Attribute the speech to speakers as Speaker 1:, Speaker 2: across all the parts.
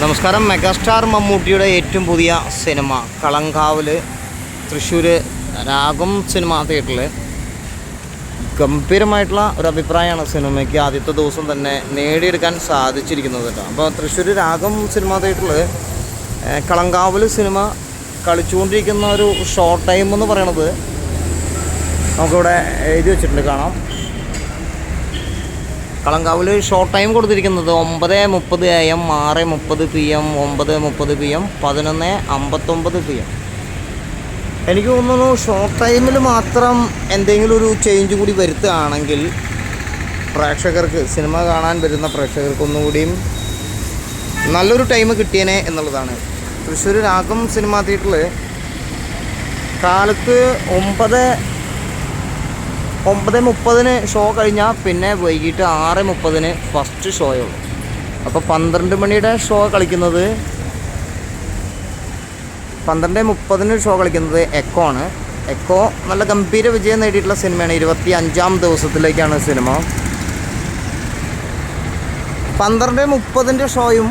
Speaker 1: നമസ്കാരം. മെഗാസ്റ്റാർ മമ്മൂട്ടിയുടെ ഏറ്റവും പുതിയ സിനിമ കളങ്കാവിൽ തൃശ്ശൂർ രാഗം സിനിമ തിയേറ്ററിൽ ഗംഭീരമായിട്ടുള്ള ഒരു അഭിപ്രായമാണ് സിനിമയ്ക്ക് ആദ്യത്തെ ദിവസം തന്നെ നേടിയെടുക്കാൻ സാധിച്ചിരിക്കുന്നത് കേട്ടോ. അപ്പോൾ തൃശ്ശൂർ രാഗം സിനിമ തിയേറ്ററിൽ കളങ്കാവിൽ സിനിമ കളിച്ചുകൊണ്ടിരിക്കുന്ന ഒരു ഷോർട്ട് ടൈം എന്ന് പറയണത് നമുക്കിവിടെ എഴുതി വെച്ചിട്ടുണ്ട് കാണാം. കളങ്കാവിൽ ഷോർട്ട് ടൈം കൊടുത്തിരിക്കുന്നത് ഒമ്പത് മുപ്പത് എ എം ആറ് മുപ്പത് പി എം ഒമ്പത് മുപ്പത് പി എം പതിനൊന്ന് അമ്പത്തൊമ്പത് പി എം എനിക്ക് തോന്നുന്നു ഷോർട്ട് ടൈമിൽ മാത്രം എന്തെങ്കിലും ഒരു ചേഞ്ച് കൂടി വരുത്തുകയാണെങ്കിൽ പ്രേക്ഷകർക്ക് സിനിമ കാണാൻ വരുന്ന പ്രേക്ഷകർക്ക് ഒന്നുകൂടിയും നല്ലൊരു ടൈം കിട്ടിയേനെ എന്നുള്ളതാണ്. തൃശ്ശൂർ രാഗം സിനിമാ തിയേറ്ററിൽ കാലത്ത് ഒമ്പത് ഒമ്പത് മുപ്പതിന് ഷോ കഴിഞ്ഞാൽ പിന്നെ വൈകിട്ട് ആറ് മുപ്പതിന് ഫസ്റ്റ് ഷോയുള്ളൂ അപ്പോൾ പന്ത്രണ്ട് മണിയുടെ ഷോ കളിക്കുന്നത് പന്ത്രണ്ട് മുപ്പതിന് ഷോ കളിക്കുന്നത് എക്കോ ആണ്. എക്കോ നല്ല ഗംഭീര വിജയം നേടിയിട്ടുള്ള സിനിമയാണ്. ഇരുപത്തി അഞ്ചാം ദിവസത്തിലേക്കാണ് സിനിമ. പന്ത്രണ്ട് മുപ്പതിന്റെ ഷോയും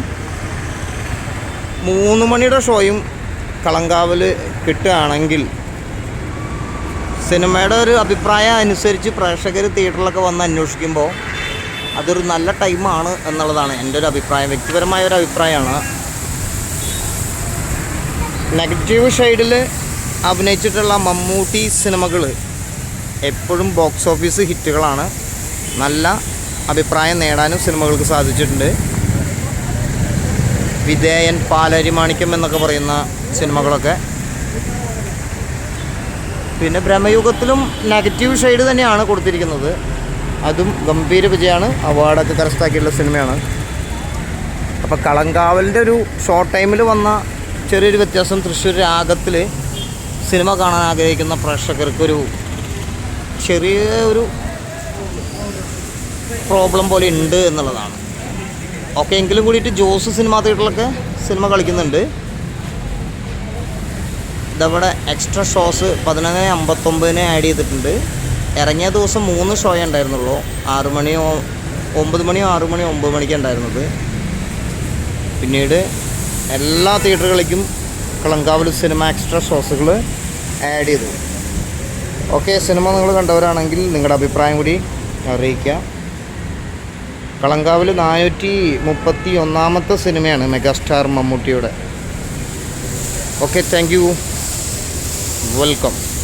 Speaker 1: മൂന്ന് മണിയുടെ ഷോയും കളങ്കാവിൽ കിട്ടുകയാണെങ്കിൽ സിനിമയുടെ ഒരു അഭിപ്രായം അനുസരിച്ച് പ്രേക്ഷകർ തിയേറ്ററിലൊക്കെ വന്ന് അന്വേഷിക്കുമ്പോൾ അതൊരു നല്ല ടൈമാണ് എന്നുള്ളതാണ് എന്റെ ഒരു അഭിപ്രായം. വ്യക്തിപരമായ ഒരു അഭിപ്രായമാണ്. നെഗറ്റീവ് ഷെയ്ഡിൽ അഭിനയിച്ചിട്ടുള്ള മമ്മൂട്ടി സിനിമകൾ എപ്പോഴും ബോക്സ് ഓഫീസ് ഹിറ്റുകളാണ്. നല്ല അഭിപ്രായം നേടാനും സിനിമകൾക്ക് സാധിച്ചിട്ടുണ്ട്. വിധേയൻ പാലരിമാണിക്യം എന്നൊക്കെ പറയുന്ന സിനിമകളൊക്കെ പിന്നെ ബ്രഹ്മയുഗത്തിലും നെഗറ്റീവ് ഷെയ്ഡ് തന്നെയാണ് കൊടുത്തിരിക്കുന്നത്. അതും ഗംഭീര വിജയമാണ്. അവാർഡൊക്കെ കരസ്ഥാക്കിയുള്ള സിനിമയാണ്. അപ്പോൾ കളങ്കാവലിന്റെ ഒരു ഷോർട്ട് ടൈമിൽ വന്ന ചെറിയൊരു വ്യത്യാസം തൃശ്ശൂർ രാഗത്തിൽ സിനിമ കാണാൻ ആഗ്രഹിക്കുന്ന പ്രേക്ഷകർക്കൊരു ചെറിയ ഒരു പ്രോബ്ലം പോലെ ഉണ്ട് എന്നുള്ളതാണ്. ഓക്കെ എങ്കിലും കൂടിയിട്ട് ജോസ് സിനിമ തിയേറ്ററിലൊക്കെ സിനിമ കളിക്കുന്നുണ്ട്. ഇതവിടെ എക്സ്ട്രാ ഷോസ് പതിനൊന്ന് അമ്പത്തൊമ്പതിന് ആഡ് ചെയ്തിട്ടുണ്ട്. ഇറങ്ങിയ ദിവസം മൂന്ന് ഷോയേ ഉണ്ടായിരുന്നുള്ളൂ. ആറു മണിയോ ഒമ്പത് മണിയോ ആറു മണിയോ ഒമ്പത് മണിക്ക് ഉണ്ടായിരുന്നത്. പിന്നീട് എല്ലാ തിയേറ്ററുകളിലേക്കും കളങ്കാവൽ സിനിമ എക്സ്ട്രാ ഷോസുകൾ ആഡ് ചെയ്തു. ഓക്കെ സിനിമ നിങ്ങൾ കണ്ടവരാണെങ്കിൽ നിങ്ങളുടെ അഭിപ്രായം കൂടി അറിയിക്കുക. കളങ്കാവിൽ നാനൂറ്റി മുപ്പത്തി ഒന്നാമത്തെ സിനിമയാണ് മെഗാസ്റ്റാർ മമ്മൂട്ടിയുടെ. Okay thank welcome.